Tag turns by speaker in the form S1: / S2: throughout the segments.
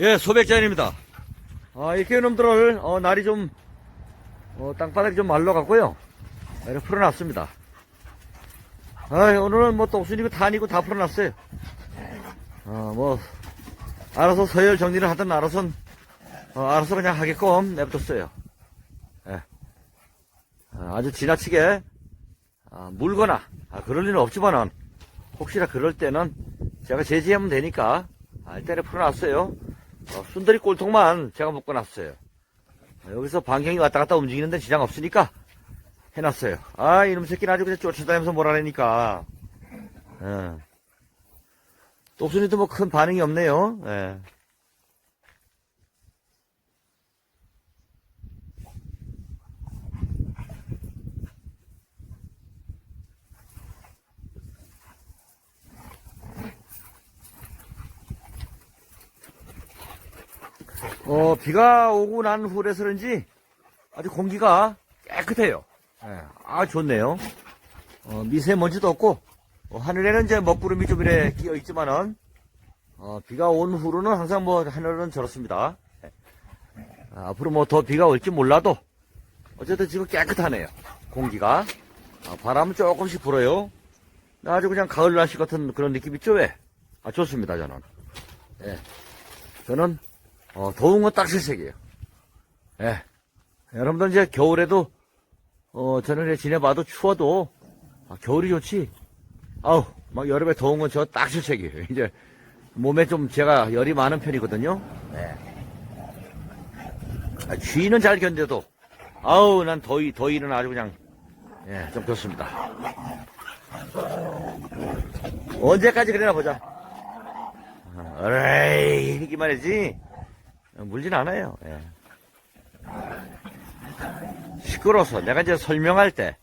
S1: 예, 소백자연입니다. 아, 이렇게 놈들을, 어, 날이 좀, 어, 땅바닥이 좀 말라갖고요. 이렇게 풀어놨습니다. 아, 오늘은 뭐 똥순이고 탄이고 다 풀어놨어요. 어, 뭐, 알아서 서열 정리를 하든 알아서, 어, 알아서 그냥 하게끔 냅뒀어요. 예. 아, 아주 지나치게, 아, 물거나, 아, 그럴 일은 없지만은, 혹시나 그럴 때는 제가 제지하면 되니까, 아, 일단에 풀어놨어요. 어, 순들이 꼴통만 제가 묶어놨어요. 아, 여기서 반경이 왔다 갔다 움직이는데 지장 없으니까 해놨어요. 아, 이놈 새끼는 아주 그냥 쫓아다니면서 몰아내니까. 예. 똑순이도 뭐 큰 반응이 없네요. 예. 어, 비가 오고 난 후라서 그런지 아주 공기가 깨끗해요. 예, 아, 좋네요. 어, 미세먼지도 없고, 어, 하늘에는 이제 먹구름이 좀 이래 끼어 있지만은, 어, 비가 온 후로는 항상 뭐 하늘은 저렇습니다. 예. 아, 앞으로 뭐 더 비가 올지 몰라도, 어쨌든 지금 깨끗하네요. 공기가. 아, 바람은 조금씩 불어요. 아주 그냥 가을 날씨 같은 그런 느낌 있죠, 왜? 아, 좋습니다, 저는. 예. 저는 어, 더운 건 딱 실색이에요. 예. 여러분들 이제 겨울에도, 어, 저는 이제 지내봐도 추워도, 아, 겨울이 좋지. 아우, 막 여름에 더운 건 저 딱 실색이에요. 이제 몸에 좀 제가 열이 많은 편이거든요. 네. 아, 추위는 잘 견뎌도, 아우, 난 더위, 더위는 아주 그냥, 예, 좀 그렇습니다. 언제까지 그래나 보자. 어레이, 이기 말이지. 물진 않아요. 예. 시끄러워서 내가 이제 설명할 때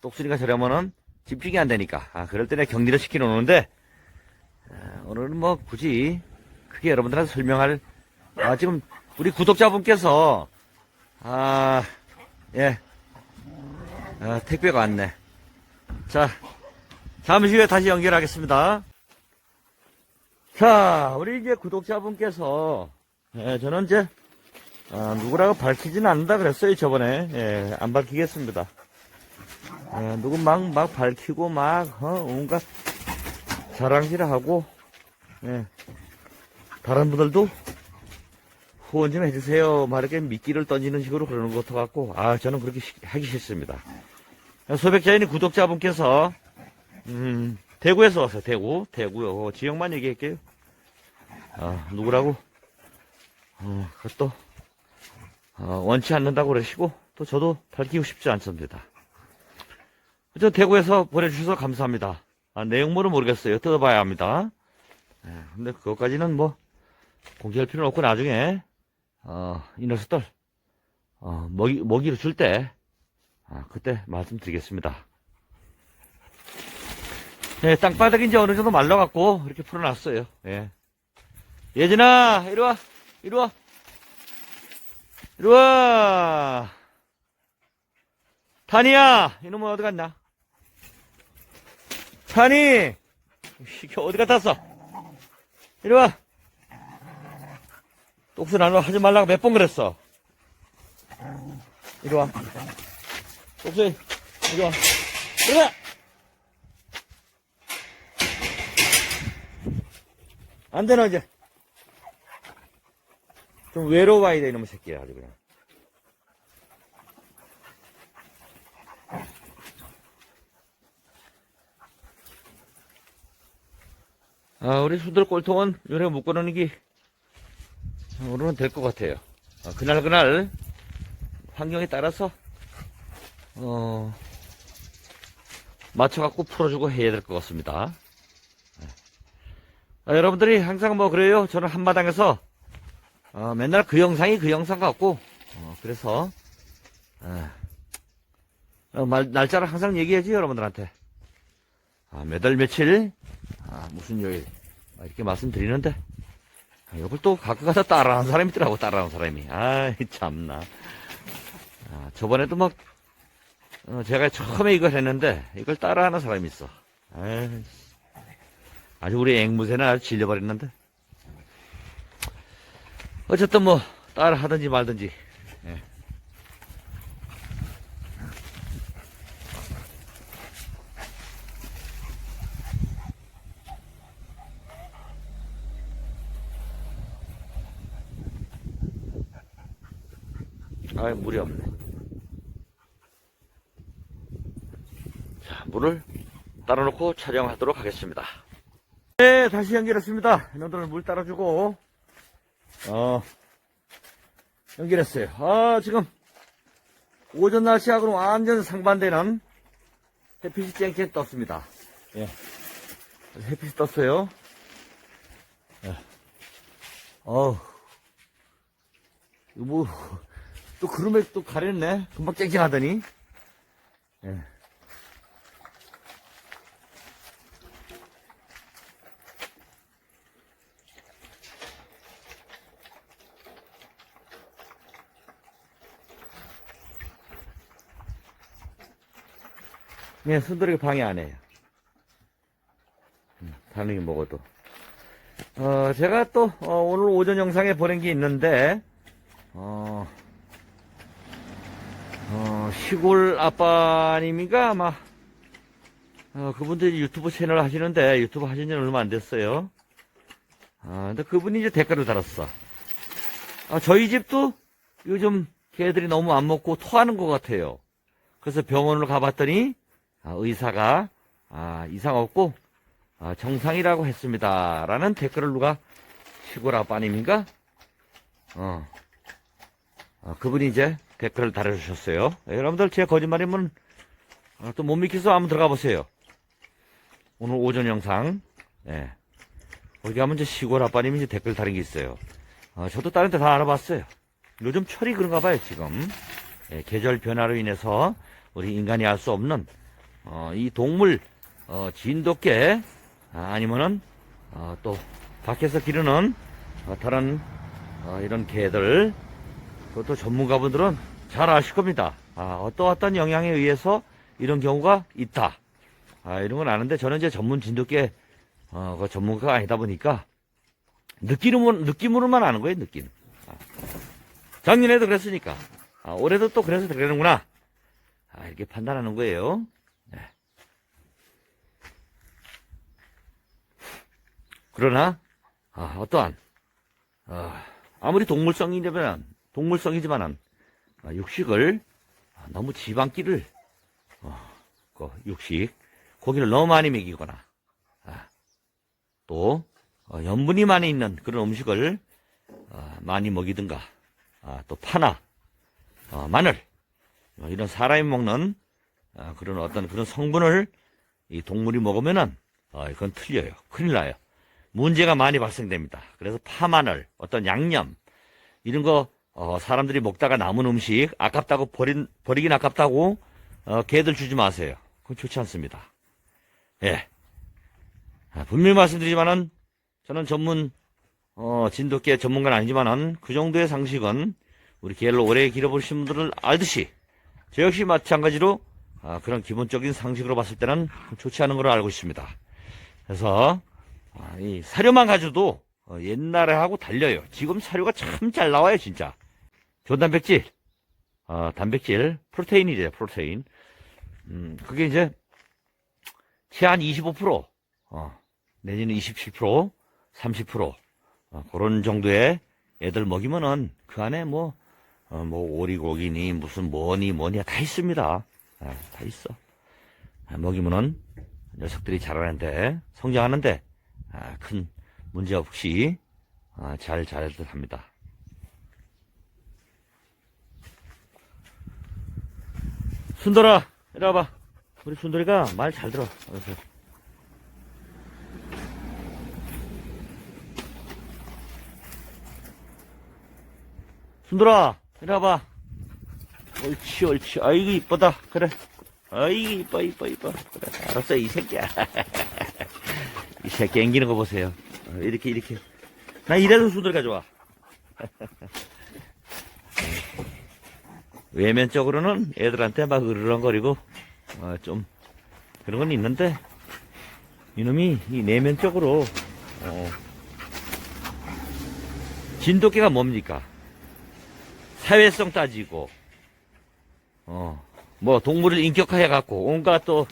S1: 똑순이가 저러면은 집중이 안 되니까 아, 그럴 때 내가 격리를 시켜 놓는데 아, 오늘은 뭐 굳이 크게 여러분들한테 설명할 아, 지금 우리 구독자분께서 아, 예. 아, 택배가 왔네. 자, 잠시 후에 다시 연결하겠습니다. 자, 우리 이제 구독자분께서 예, 저는 이제 아, 누구라고 밝히지는 않는다 그랬어요 저번에 예, 안 밝히겠습니다. 예, 누구 막, 막 밝히고 막 어, 온갖 자랑질을 하고 예, 다른 분들도 후원 좀 해주세요. 막 이렇게 미끼를 던지는 식으로 그러는 것 같고 아 저는 그렇게 시- 하기 싫습니다. 소백자인이 구독자분께서 음, 대구에서 왔어요. 대구 대구요 어, 지역만 얘기할게요. 아, 누구라고 어, 그것도 어, 원치 않는다고 그러시고 또 저도 밝히고 싶지 않습니다. 저 대구에서 보내주셔서 감사합니다. 아, 내용물은 모르겠어요. 뜯어봐야 합니다. 예, 근데 그것까지는 뭐 공개할 필요는 없고 나중에 어, 이 녀석들 어, 먹이 먹이를 줄때 아, 그때 말씀드리겠습니다. 예, 땅바닥이 이제 어느 정도 말라갖고 이렇게 풀어놨어요. 예. 예진아, 이리 와. 이리 와. 이리 와. 탄이야, 이놈은 어디 갔나? 탄이! 이게 어디 갔다 왔어? 이리 와. 안 와, 하지 말라고 몇 번 그랬어. 이리 와. 똑순, 이리 와. 이리 와! 안 되나, 이제. 좀 외로워야 돼, 이놈의 새끼야, 아주 그냥. 아, 우리 수들 꼴통은 요래 묶어놓는 게, 오늘은 될 것 같아요. 아, 그날 그날 환경에 따라서, 어, 맞춰갖고 풀어주고 해야 될 것 같습니다. 아, 여러분들이 항상 뭐 그래요. 저는 한마당에서 어, 맨날 그 영상이 그 영상 같고, 어, 그래서, 아, 어, 말, 날짜를 항상 얘기해야지, 여러분들한테. 아, 몇월 며칠, 아, 무슨 요일, 아, 이렇게 말씀드리는데, 아, 이걸 또 가끔 가다 따라하는 사람이 있더라고, 따라하는 사람이. 아이, 참나. 아, 저번에도 막, 어, 제가 처음에 이걸 했는데, 이걸 따라하는 사람이 있어. 아이, 아주 우리 앵무새는 아주 질려버렸는데. 어쨌든 뭐, 따라 하든지 말든지. 예. 아, 물이 없네. 자, 물을 따라 놓고 촬영하도록 하겠습니다. 네, 다시 연결했습니다. 이놈들을 물 따라주고, 어, 연결했어요. 아, 지금, 오전 날씨하고는 완전 상반되는 햇빛이 쨍쨍 떴습니다. 예. 햇빛이 떴어요. 예. 어우. 뭐, 또 구름에 또 가렸네. 금방 쨍쨍하더니. 예. 예, 순돌이가 방해 안 해요. 게 먹어도. 어, 제가 또, 어, 오늘 오전 영상에 보낸 게 있는데, 어, 어, 시골 아빠님인가 아마, 어, 그분들이 유튜브 채널 하시는데, 유튜브 하신 지는 얼마 안 됐어요. 아, 근데 그분이 이제 댓글을 달았어. 아, 저희 집도 요즘 개들이 너무 안 먹고 토하는 것 같아요. 그래서 병원을 가봤더니, 아, 의사가 아, 이상 없고 아, 정상이라고 했습니다. 라는 댓글을 누가 시골 아빠님인가? 어. 아, 그분이 이제 댓글을 달아주셨어요. 예, 여러분들 제 거짓말이면 아, 또못 믿기서 한번 들어가 보세요. 오늘 오전 영상. 예. 거기 가면 이제 시골 아빠님이 이제 댓글 달은 게 있어요. 어, 저도 다른 데 다 알아봤어요. 요즘 철이 그런가 봐요, 지금. 예, 계절 변화로 인해서 우리 인간이 알 수 없는 어, 이 동물 어, 진돗개 아, 아니면은 어, 또 밖에서 기르는 어, 다른 어, 이런 개들 그것도 전문가분들은 잘 아실 겁니다. 아, 어떠어떤 영향에 의해서 이런 경우가 있다. 아, 이런 건 아는데 저는 이제 전문 진돗개 어, 그 전문가가 아니다 보니까 느끼는 느낌으로만 아는 거예요, 느낌. 아, 작년에도 그랬으니까 아, 올해도 또 그래서 그러는구나. 아, 이렇게 판단하는 거예요. 그러나 아, 어떠한 아, 아무리 동물성이라면 동물성이지만은 아, 육식을 아, 너무 지방기를 어, 그 육식 고기를 너무 많이 먹이거나 아, 또 어, 염분이 많이 있는 그런 음식을 어, 많이 먹이든가 아, 또 파나 어, 마늘 어, 이런 사람이 먹는 아, 그런 어떤 그런 성분을 이 동물이 먹으면은 어, 이건 틀려요. 큰일 나요 문제가 많이 발생됩니다. 그래서 파마늘, 어떤 양념, 이런 거, 어, 사람들이 먹다가 남은 음식, 아깝다고 버린, 버리긴 아깝다고, 어, 개들 주지 마세요. 그건 좋지 않습니다. 예. 아, 분명히 말씀드리지만은, 저는 전문, 어, 진돗개 전문가는 아니지만은, 그 정도의 상식은, 우리 개를 오래 길어보신 분들은 알듯이, 저 역시 마찬가지로, 아, 그런 기본적인 상식으로 봤을 때는 좋지 않은 걸로 알고 있습니다. 그래서, 아, 이 사료만 가져도 어, 옛날에 하고 달려요. 지금 사료가 참 잘 나와요, 진짜. 좋은 단백질, 어, 단백질, 프로테인이래요, 프로테인. 음, 그게 이제 최한 25%, 어, 내지는 27%, 30%, 어, 그런 정도의 애들 먹이면은 그 안에 뭐, 어, 뭐 오리고기니 무슨 뭐니 뭐니 다 있습니다. 아, 다 있어. 아, 먹이면은 녀석들이 자라는데 성장하는데 아, 큰 문제 없이 아, 잘 잘들 합니다. 순돌아, 이리 와봐. 우리 순돌이가 말 잘 들어. 어서. 순돌아, 이리 와봐. 옳지, 옳지. 아이고, 이쁘다. 그래. 아이고, 이뻐, 이뻐, 이뻐. 그래. 알았어, 이 새끼야. 이 새끼 앵기는 거 보세요. 어, 이렇게, 이렇게. 나 이래서 수들 가져와. 외면적으로는 애들한테 막 으르렁거리고, 어, 좀, 그런 건 있는데, 이놈이 이 내면적으로, 어, 진돗개가 뭡니까? 사회성 따지고, 어, 뭐, 동물을 인격화해갖고, 온갖 또,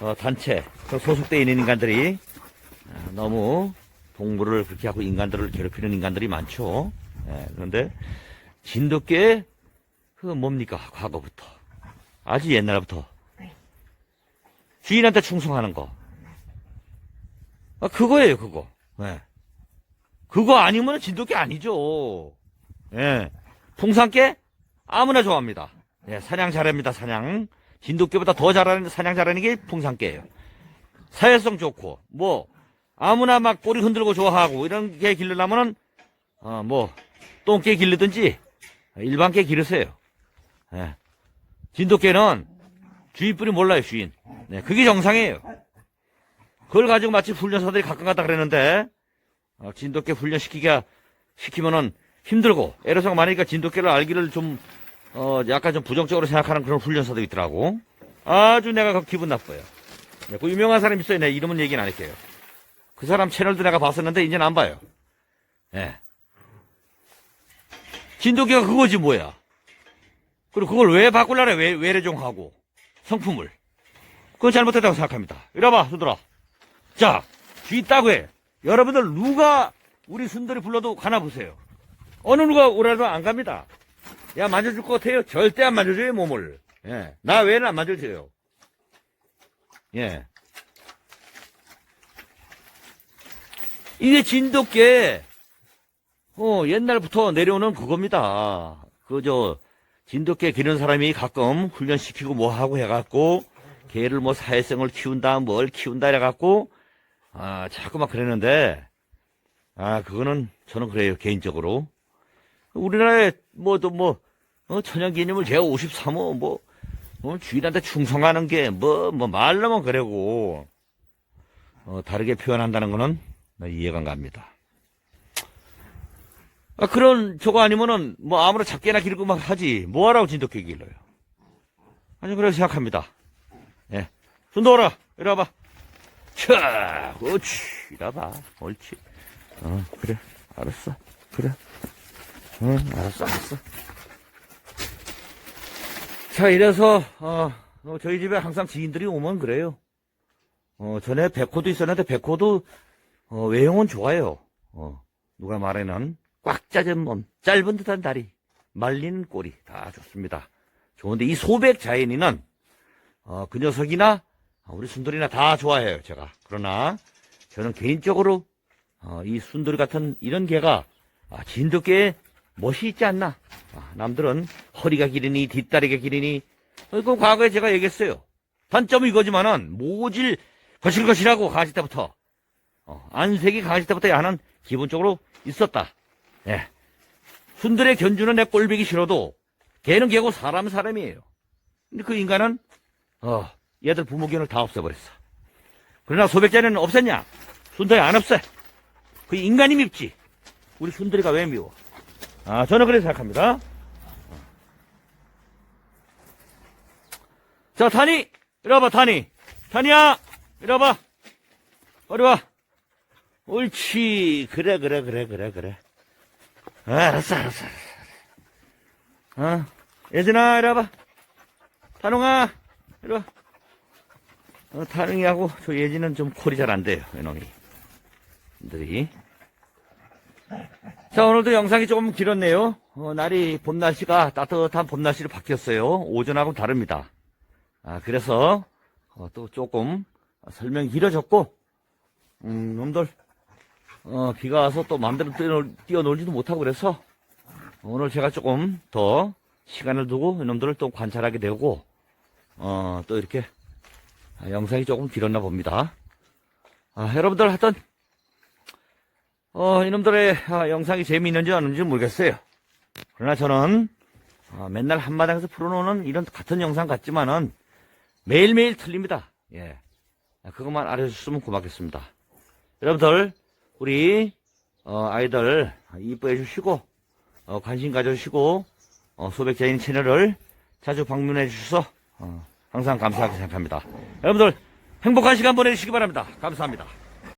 S1: 어, 단체, 그 소속되어 있는 인간들이, 아, 너무 동물을 그렇게 하고 인간들을 괴롭히는 인간들이 많죠. 예, 그런데, 진돗개, 그 뭡니까? 과거부터. 아주 옛날부터. 주인한테 충성하는 거. 아, 그거예요, 그거. 예. 그거 아니면 진돗개 아니죠. 예. 풍산개 아무나 좋아합니다. 예, 사냥 잘합니다, 사냥. 진돗개보다 더 잘하는, 사냥 잘하는 게 풍산개예요. 사회성 좋고, 뭐, 아무나 막 꼬리 흔들고 좋아하고, 이런 개 기르려면은, 어, 뭐, 똥개 기르든지, 일반 개 기르세요. 예. 진돗개는 주인뿐이 몰라요, 주인. 네, 그게 정상이에요. 그걸 가지고 마치 훈련사들이 가끔 가다 그랬는데, 어, 진돗개 훈련시키기가, 시키면은 힘들고, 애로사가 많으니까 진돗개를 알기를 좀, 어, 약간 좀 부정적으로 생각하는 그런 훈련사도 있더라고. 아주 내가 그 기분 나빠요. 네, 그 유명한 사람 있어요. 내 이름은 얘기는 안 할게요. 그 사람 채널도 내가 봤었는데, 이제는 안 봐요. 예. 진돗개가 그거지, 뭐야. 그리고 그걸 왜 바꾸려래, 왜, 외래종하고. 성품을. 그건 잘못했다고 생각합니다. 이래봐, 손들어. 자, 해. 여러분들 누가 우리 순돌이 불러도 가나 보세요. 어느 누가 오라도 안 갑니다. 야, 만져줄 것 같아요? 절대 안 만져줘요, 몸을. 예. 나 외에는 안 만져줘요. 예. 이게 진돗개, 어, 옛날부터 내려오는 그겁니다. 그, 저, 진돗개 기르는 사람이 가끔 훈련시키고 뭐 하고 해갖고, 개를 뭐 사회성을 키운다, 뭘 키운다 해갖고, 아, 자꾸 막 그랬는데, 아, 그거는 저는 그래요, 개인적으로. 우리나라에 뭐, 또 뭐, 어, 천연기념을 제가 53호, 뭐, 어, 주인한테 충성하는 게, 뭐, 뭐, 말로만 그러고, 어, 다르게 표현한다는 거는 나 이해가 안 갑니다. 아, 그런, 저거 아니면은, 뭐, 아무나 작게나 기르고 막 하지. 뭐하라고 진돗개 길러요. 아니, 그렇게 생각합니다. 예. 손 놓아라. 이리 와봐. 차, 그렇지. 이리 와봐. 옳지. 어, 그래. 알았어. 그래. 응, 알았어, 알았어. 자, 이래서, 어, 어, 저희 집에 항상 지인들이 오면 그래요. 어, 전에 백호도 있었는데, 백호도, 어, 외형은 좋아요. 어, 누가 말에는 꽉 짜진 몸, 짧은 듯한 다리, 말린 꼬리, 다 좋습니다. 좋은데, 이 소백 자연이는, 어, 그 녀석이나, 우리 순돌이나 다 좋아해요, 제가. 그러나, 저는 개인적으로, 어, 이 순돌이 같은 이런 개가, 아, 진돗개에 멋이 있지 않나. 아, 남들은 허리가 기르니, 뒷다리가 기르니, 어, 그 과거에 제가 얘기했어요. 단점은 이거지만은, 모질, 거실거실하고 강아지 때부터, 어, 안색이 강아지 때부터 야는 기본적으로 있었다. 예. 순들의 견주는 내 꼴보기 싫어도, 개는 개고 사람은 사람이에요. 근데 그 인간은, 어, 얘들 부모견을 다 없애버렸어. 그러나 소백자는 없앴냐? 순들이 안 없애. 그 인간이 밉지. 우리 순들이가 왜 미워? 아, 저는 그렇게 생각합니다. 자, 타니! 이리 와봐, 타니! 타니야! 이리 와봐! 어리 와! 옳지. 그래, 그래, 그래, 그래, 그래. 아, 알았어, 알았어, 알았어. 어, 예진아, 이리 와봐. 타농아, 이리 와. 어, 타능이하고 저 예진은 좀 콜이 잘 안 돼요, 이놈이. 들이. 자, 오늘도 영상이 조금 길었네요. 어, 날이 봄 날씨가 따뜻한 봄 날씨로 바뀌었어요. 오전하고 다릅니다. 아, 그래서 어, 또 조금 설명이 길어졌고, 음, 놈들, 어, 비가 와서 또 마음대로 뛰어놀, 뛰어놀지도 못하고 그래서 오늘 제가 조금 더 시간을 두고 이놈들을 또 관찰하게 되고, 어, 또 이렇게 아, 영상이 조금 길었나 봅니다. 아, 여러분들 하여튼, 어, 이놈들의 아, 영상이 재미있는지 아닌지 모르겠어요. 그러나 저는 아, 맨날 한마당에서 풀어놓는 이런 같은 영상 같지만은 매일매일 틀립니다. 예. 아, 그것만 알아주셨으면 고맙겠습니다. 여러분들, 우리, 어, 아이들 이뻐해 주시고, 어, 관심 가져주시고, 어, 소백자인 채널을 자주 방문해 주셔서, 어, 항상 감사하게 생각합니다. 여러분들, 행복한 시간 보내주시기 바랍니다. 감사합니다.